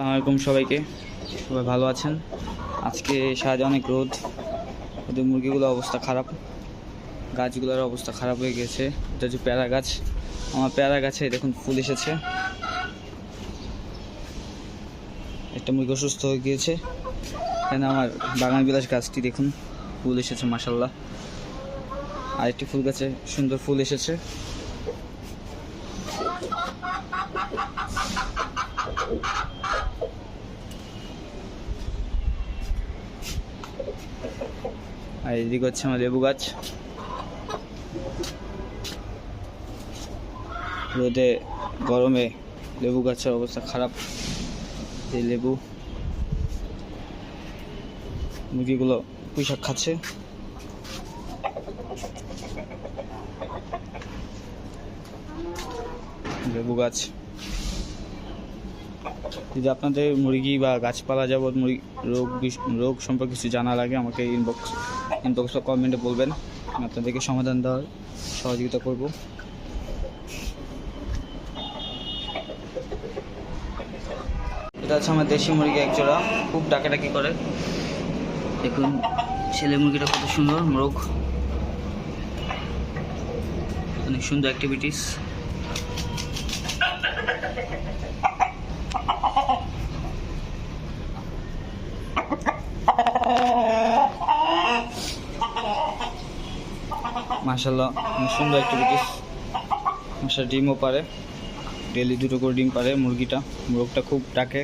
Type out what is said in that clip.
আলাইকুম সবাইকে। সবাই ভালো আছেন? আজকে সারাদিন অনেক রোদ। ওদের মুরগিগুলোর অবস্থা খারাপ। গাছগুলোর অবস্থা খারাপ হয়ে গেছে। এটা হচ্ছে প্যারা গাছ। আমার প্যারা গাছে দেখুন ফুল এসেছে। একটা মুরগি অসুস্থ হয়ে গিয়েছে। এখানে আমার বাগান বিলাস গাছটি দেখুন। ফুল এসেছে মাসাল্লাহ আরেকটি ফুল গাছে সুন্দর ফুল এসেছে। আর এদিকে হচ্ছে আমার লেবু গাছ। রোদে গরমে লেবু গাছের অবস্থা খারাপ। এই লেবু মুরগিগুলো পুঁইশাক খাচ্ছে। লেবু গাছ। যদি আপনাদের মুরগি বা গাছপালা যাবৎ মুরগি রোগ রোগ সম্পর্কে কিছু জানা লাগে আমাকে ইনবক্স ইনবক্স বা কমেন্টে বলবেন। আপনাদেরকে সমাধান দেওয়ার সহযোগিতা করব। এটা হচ্ছে আমার দেশি মুরগি এক জোড়া, খুব ডাকাডাকি করে। দেখুন ছেলে মুরগিটা কত সুন্দর, মোরগ। অনেক সুন্দর অ্যাক্টিভিটিস মাশাল্লাহ অনেক সুন্দর অ্যাক্টিভিটিস মাসা ডিমও পারে। ডেলি দুটো করে ডিম পারে মুরগিটা। মোরগটা খুব ডাকে।